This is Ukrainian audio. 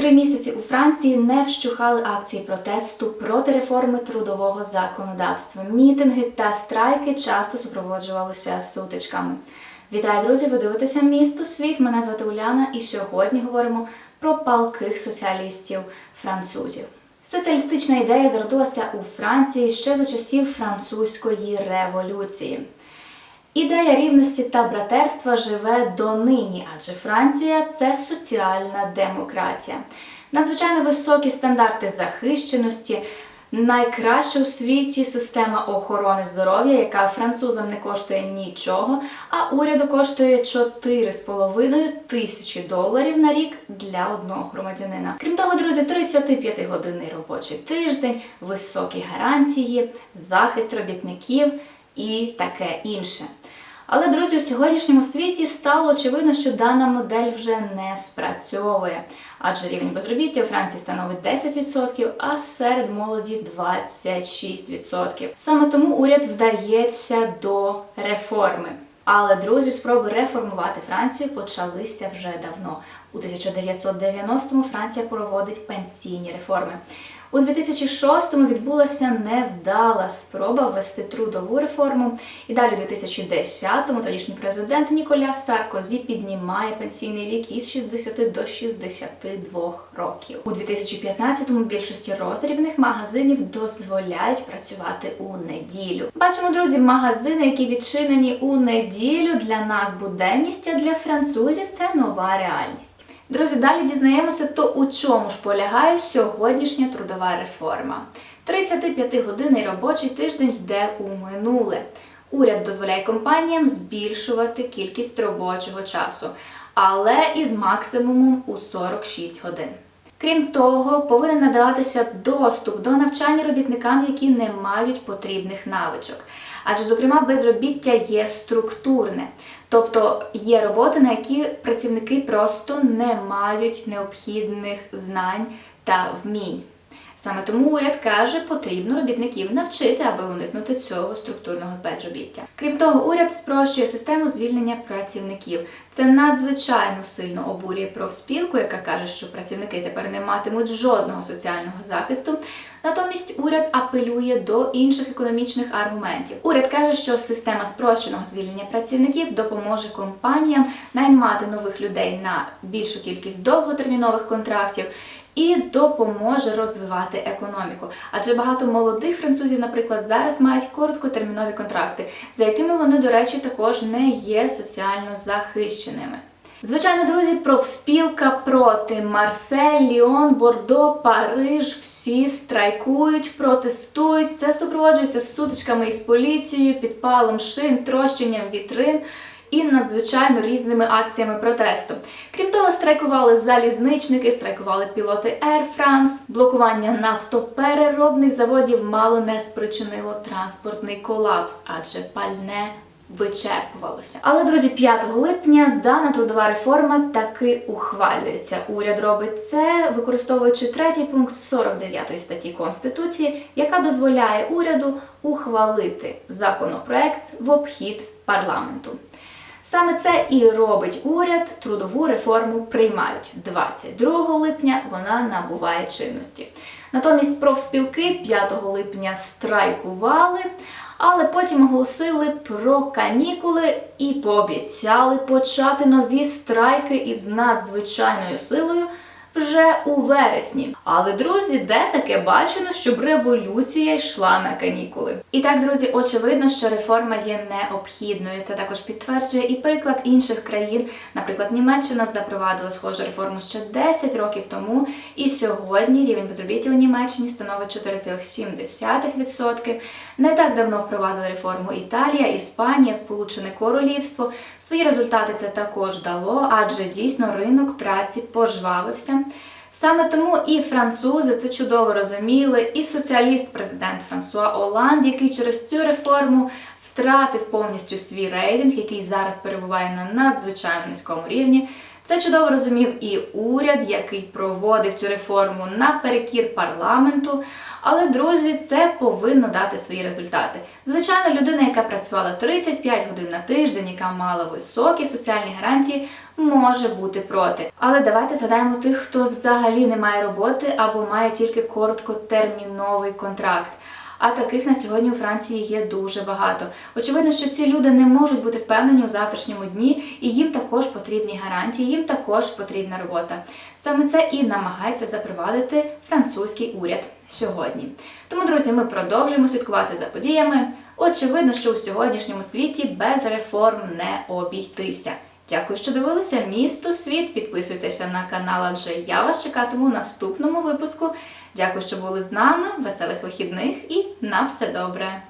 Три місяці у Франції не вщухали акції протесту проти реформи трудового законодавства. Мітинги та страйки часто супроводжувалися сутичками. Вітаю, друзі! Ви дивитеся місто світ. Мене звати Уляна, і сьогодні говоримо про палких соціалістів французів. Соціалістична ідея зародилася у Франції ще за часів французької революції. Ідея рівності та братерства живе донині, адже Франція це соціальна демократія. Надзвичайно високі стандарти захищеності, найкраща у світі система охорони здоров'я, яка французам не коштує нічого, а уряду коштує 4,5 тисячі доларів на рік для одного громадянина. Крім того, друзі, 35-годинний робочий тиждень, високі гарантії, захист робітників і таке інше. Але, друзі, у сьогоднішньому світі стало очевидно, що дана модель вже не спрацьовує, адже рівень безробіття у Франції становить 10%, а серед молоді 26%. Саме тому уряд вдається до реформи. Але друзі, спроби реформувати Францію почалися вже давно. У 1990-му Франція проводить пенсійні реформи. У 2006-му відбулася невдала спроба ввести трудову реформу. І далі у 2010-му тодішній президент Ніколя Саркозі піднімає пенсійний вік із 60 до 62 років. У 2015-му більшості роздрібних магазинів дозволяють працювати у неділю. Бачимо, друзі, магазини, які відчинені у неділю для нас буденність, а для французів це нова реальність. Друзі, далі дізнаємося, то у чому ж полягає сьогоднішня трудова реформа. 35-годинний робочий тиждень йде у минуле. Уряд дозволяє компаніям збільшувати кількість робочого часу, але із максимумом у 46 годин. Крім того, повинен надаватися доступ до навчання робітникам, які не мають потрібних навичок. Адже, зокрема, безробіття є структурне, тобто є роботи, на які працівники просто не мають необхідних знань та вмінь. Саме тому уряд каже, потрібно робітників навчити, аби уникнути цього структурного безробіття. Крім того, уряд спрощує систему звільнення працівників. Це надзвичайно сильно обурює профспілку, яка каже, що працівники тепер не матимуть жодного соціального захисту. Натомість уряд апелює до інших економічних аргументів. Уряд каже, що система спрощеного звільнення працівників допоможе компаніям наймати нових людей на більшу кількість довготермінових контрактів. І допоможе розвивати економіку, адже багато молодих французів, наприклад, зараз мають короткотермінові контракти, за якими вони, до речі, також не є соціально захищеними. Звичайно, друзі, профспілка проти Марсель, Ліон, Бордо, Париж. Всі страйкують, протестують. Це супроводжується сутичками із поліцією, підпалом шин, трощенням вітрин. І надзвичайно різними акціями протесту. Крім того, страйкували залізничники, страйкували пілоти Air France. Блокування нафтопереробних заводів мало не спричинило транспортний колапс, адже пальне вичерпувалося. Але, друзі, 5 липня дана трудова реформа таки ухвалюється. Уряд робить це, використовуючи третій пункт 49 статті Конституції, яка дозволяє уряду ухвалити законопроект в обхід парламенту. Саме це і робить уряд, трудову реформу приймають 22 липня. Вона набуває чинності. Натомість профспілки 5 липня страйкували, але потім оголосили про канікули і пообіцяли почати нові страйки із надзвичайною силою. Вже у вересні. Але, друзі, де таке бачено, щоб революція йшла на канікули? І так, друзі, очевидно, що реформа є необхідною. Це також підтверджує і приклад інших країн. Наприклад, Німеччина запровадила схожу реформу ще 10 років тому, і сьогодні рівень безробіття у Німеччині становить 4,7%. Не так давно впровадили реформу Італія, Іспанія, Сполучене Королівство. Свої результати це також дало, адже дійсно ринок праці пожвавився. Саме тому і французи це чудово розуміли, і соціаліст-президент Франсуа Оланд, який через цю реформу втратив повністю свій рейтинг, який зараз перебуває на надзвичайно низькому рівні. Це чудово розумів і уряд, який проводив цю реформу наперекір парламенту. Але, друзі, це повинно дати свої результати. Звичайно, людина, яка працювала 35 годин на тиждень, яка мала високі соціальні гарантії, може бути проти. Але давайте згадаємо тих, хто взагалі не має роботи або має тільки короткотерміновий контракт. А таких на сьогодні у Франції є дуже багато. Очевидно, що ці люди не можуть бути впевнені у завтрашньому дні, і їм також потрібні гарантії, їм також потрібна робота. Саме це і намагається запровадити французький уряд сьогодні. Тому, друзі, ми продовжуємо слідкувати за подіями. Очевидно, що у сьогоднішньому світі без реформ не обійтися. Дякую, що дивилися місто світ. Підписуйтеся на канал, адже я вас чекатиму в наступному випуску. Дякую, що були з нами. Веселих вихідних і на все добре!